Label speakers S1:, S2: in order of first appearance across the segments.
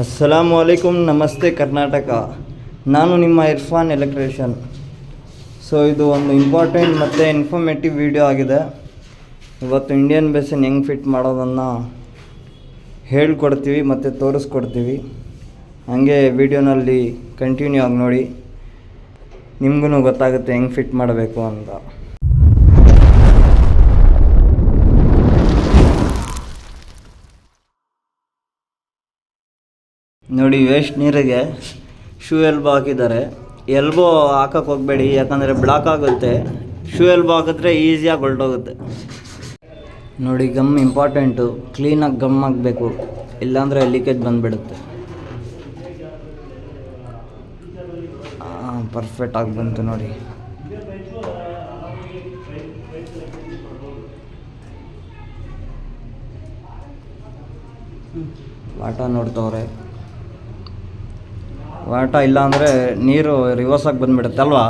S1: ಅಸ್ಸಲಾಮು ಅಲೈಕುಮ್ ನಮಸ್ತೆ ಕರ್ನಾಟಕ ನಾನು ನಿಮ್ಮ ಇರ್ಫಾನ್ ಎಲೆಕ್ಟ್ರಿಷಿಯನ್. ಸೊ ಇದು ಒಂದು ಇಂಪಾರ್ಟೆಂಟ್ ಮತ್ತು ಇನ್ಫಾರ್ಮೇಟಿವ್ ವಿಡಿಯೋ ಆಗಿದೆ. ಇವತ್ತು ಇಂಡಿಯನ್ ಬೇಸನ್ ಹೆಂಗೆ ಫಿಟ್ ಮಾಡೋದನ್ನು ಹೇಳ್ಕೊಡ್ತೀವಿ ಮತ್ತು ತೋರಿಸ್ಕೊಡ್ತೀವಿ. ಹಾಗೆ ವಿಡಿಯೋನಲ್ಲಿ ಕಂಟಿನ್ಯೂ ಆಗಿ ನೋಡಿ. ನಿಮಗೂ ಗೊತ್ತಾಗುತ್ತೆ ಹೆಂಗೆ ಫಿಟ್ ಮಾಡಬೇಕು ಅಂತ. ನೋಡಿ ವೇಸ್ಟ್ ನೀರಿಗೆ ಶೂ ಎಲ್ಬೋ ಹಾಕಿದ್ದಾರೆ. ಎಲ್ಬೋ ಹಾಕಕ್ಕೆ ಹೋಗಬೇಡಿ, ಯಾಕಂದರೆ ಬ್ಲಾಕ್ ಆಗುತ್ತೆ. ಶೂ ಎಲ್ಬೋ ಹಾಕಿದ್ರೆ ಈಸಿಯಾಗಿ ಹೊರಟೋಗುತ್ತೆ. ನೋಡಿ ಗಮ್ ಇಂಪಾರ್ಟೆಂಟು ಕ್ಲೀನಾಗಿ ಗಮ್ ಆಗಬೇಕು ಇಲ್ಲಾಂದರೆ ಲೀಕೇಜ್ ಬಂದುಬಿಡುತ್ತೆ. ಪರ್ಫೆಕ್ಟ್ ಆಗಿ ಬಂತು ನೋಡಿ. ಆಟ ನೋಡ್ತವ್ರೆ. ವಾಟ ಇಲ್ಲ ಅಂದರೆ ನೀರು ರಿವರ್ಸ್ ಆಗಿ ಬಂದ್ಬಿಡುತ್ತೆ ಅಲ್ವಾ?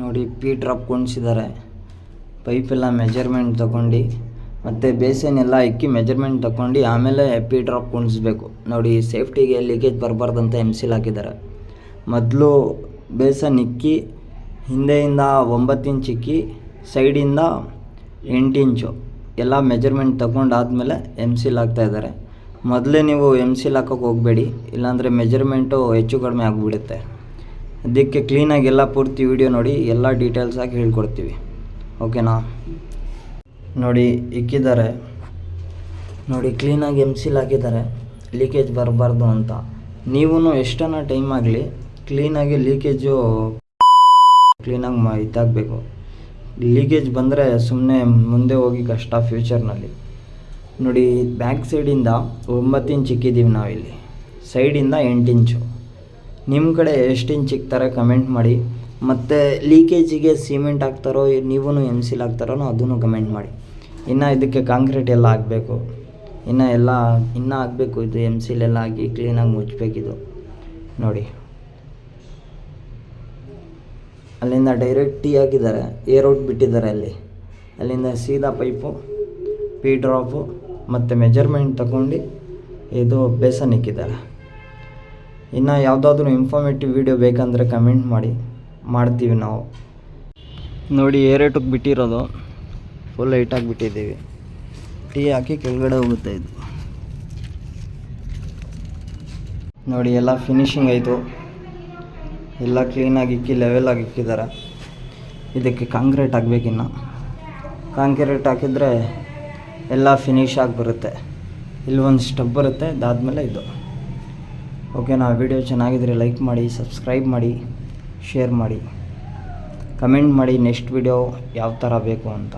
S1: ನೋಡಿ ಪಿ ಡ್ರಾಪ್ ಕುಣಿಸಿದ್ದಾರೆ. ಪೈಪೆಲ್ಲ ಮೆಜರ್ಮೆಂಟ್ ತಗೊಂಡು, ಮತ್ತು ಬೇಸನ್ ಎಲ್ಲ ಇಕ್ಕಿ ಮೆಜರ್ಮೆಂಟ್ ತಗೊಂಡು ಆಮೇಲೆ ಪಿ ಡ್ರಾಪ್ ಕುಣಿಸ್ಬೇಕು. ನೋಡಿ ಸೇಫ್ಟಿಗೆ ಲೀಕೇಜ್ ಬರಬಾರ್ದಂತ ಎಮ್ಸಿಲ್ ಹಾಕಿದ್ದಾರೆ. ಮೊದಲು ಬೇಸನ್ ಇಕ್ಕಿ, ಹಿಂದೆಯಿಂದ ಒಂಬತ್ತು ಇಂಚ್ ಇಕ್ಕಿ ಸೈಡಿಂದ ಎಂಟು ಇಂಚು ಎಲ್ಲ ಮೆಜರ್ಮೆಂಟ್ ತಗೊಂಡಾದ್ಮೇಲೆ ಎಂ ಸಿಲ್ ಹಾಕ್ತಾಯಿದ್ದಾರೆ ಮೊದಲೇ ನೀವು ಎಂ ಸಿಲ್ ಹಾಕೋಕೆ ಹೋಗಬೇಡಿ, ಇಲ್ಲಾಂದರೆ ಮೆಜರ್ಮೆಂಟು ಹೆಚ್ಚು ಕಡಿಮೆ ಆಗಿಬಿಡುತ್ತೆ. ಅದಕ್ಕೆ ಕ್ಲೀನಾಗಿ ಎಲ್ಲ ಪೂರ್ತಿ ವಿಡಿಯೋ ನೋಡಿ, ಎಲ್ಲ ಡೀಟೇಲ್ಸ್ ಆಗಿ ಹೇಳ್ಕೊಡ್ತೀವಿ. ಓಕೆನಾ ನೋಡಿ, ಇಕ್ಕಿದ್ದಾರೆ. ನೋಡಿ ಕ್ಲೀನಾಗಿ ಎಂ ಸಿಲ್ ಹಾಕಿದ್ದಾರೆ. ಲೀಕೇಜ್ ಬರಬಾರ್ದು ಅಂತ. ನೀವೂ ಎಷ್ಟನ ಟೈಮ್ ಆಗಲಿ ಕ್ಲೀನಾಗಿ ಲೀಕೇಜು ಕ್ಲೀನಾಗಿ ಇದಾಗಬೇಕು. ಲೀಕೇಜ್ ಬಂದರೆ ಸುಮ್ಮನೆ ಮುಂದೆ ಹೋಗಿ ಕಷ್ಟ ಫ್ಯೂಚರ್ನಲ್ಲಿ ನೋಡಿ, ಬ್ಯಾಕ್ ಸೈಡಿಂದ ಒಂಬತ್ತು ಇಂಚ್ ಇಕ್ಕಿದ್ದೀವಿ ನಾವಿಲ್ಲಿ. ಸೈಡಿಂದ ಎಂಟು ಇಂಚು. ನಿಮ್ಮ ಕಡೆ ಎಷ್ಟು ಇಂಚ್ ಇಕ್ತಾರೆ ಕಮೆಂಟ್ ಮಾಡಿ. ಮತ್ತು ಲೀಕೇಜಿಗೆ ಸಿಮೆಂಟ್ ಹಾಕ್ತಾರೋ ನೀವೂ ಎಂ ಸಿಲ್ ಹಾಕ್ತಾರೋ ಅದನ್ನು ಕಮೆಂಟ್ ಮಾಡಿ. ಇನ್ನು ಇದಕ್ಕೆ ಕಾಂಕ್ರೀಟ್ ಎಲ್ಲ ಹಾಕಬೇಕು. ಇನ್ನು ಎಲ್ಲ, ಇನ್ನೂ ಹಾಕಬೇಕು ಇದು ಎಂ ಸಿಲ್ ಎಲ್ಲ ಆಗಿ ಕ್ಲೀನಾಗಿ ಮುಚ್ಚಬೇಕಿದು ನೋಡಿ. ಅಲ್ಲಿಂದ ಡೈರೆಕ್ಟ್ ಟೀ ಹಾಕಿದ್ದಾರೆ. ಏರ್ ಔಟ್ ಬಿಟ್ಟಿದ್ದಾರೆ ಅಲ್ಲಿ. ಅಲ್ಲಿಂದ ಸೀದಾ ಪೈಪು ಪಿ ಡ್ರಾಪು ಮತ್ತು ಮೆಜರ್ಮೆಂಟ್ ತಗೊಂಡು ಇದು ಬೇಸನ್ ಇಕ್ಕಿದ್ದಾರೆ. ಇನ್ನು ಯಾವುದಾದ್ರೂ ಇನ್ಫಾರ್ಮೇಟಿವ್ ವಿಡಿಯೋ ಬೇಕಂದರೆ ಕಮೆಂಟ್ ಮಾಡಿ, ಮಾಡ್ತೀವಿ ನಾವು. ನೋಡಿ ಏರೇಟಕ್ಕೆ ಬಿಟ್ಟಿರೋದು. ಫುಲ್ ಹೈಟಾಗಿ ಬಿಟ್ಟಿದ್ದೀವಿ. ಟೀ ಹಾಕಿ ಕೆಳಗಡೆ ಹೋಗುತ್ತೆ ಇದು. ನೋಡಿ, ಎಲ್ಲ ಫಿನಿಶಿಂಗ್ ಆಯಿತು. ಎಲ್ಲ ಕ್ಲೀನಾಗಿ ಇಕ್ಕಿ ಲೆವೆಲಾಗಿ ಇಕ್ಕಿದ್ದಾರೆ. ಇದಕ್ಕೆ ಕಾಂಕ್ರೀಟ್ ಹಾಕ್ಬೇಕಿನ್ನು. ಕಾಂಕ್ರೀಟ್ ಹಾಕಿದರೆ ಎಲ್ಲ ಫಿನಿಶ್ ಆಗಿ ಬರುತ್ತೆ. ಇಲ್ಲಿ ಒಂದು ಸ್ಟೆಪ್ ಬರುತ್ತೆ, ಅದಾದಮೇಲೆ ಇದು. ಓಕೆನಾ ವಿಡಿಯೋ ಚೆನ್ನಾಗಿದ್ರೆ ಲೈಕ್ ಮಾಡಿ ಸಬ್ಸ್ಕ್ರೈಬ್ ಮಾಡಿ ಶೇರ್ ಮಾಡಿ. ಕಮೆಂಟ್ ಮಾಡಿ ನೆಕ್ಸ್ಟ್ ವಿಡಿಯೋ ಯಾವ ಥರ ಬೇಕು ಅಂತ.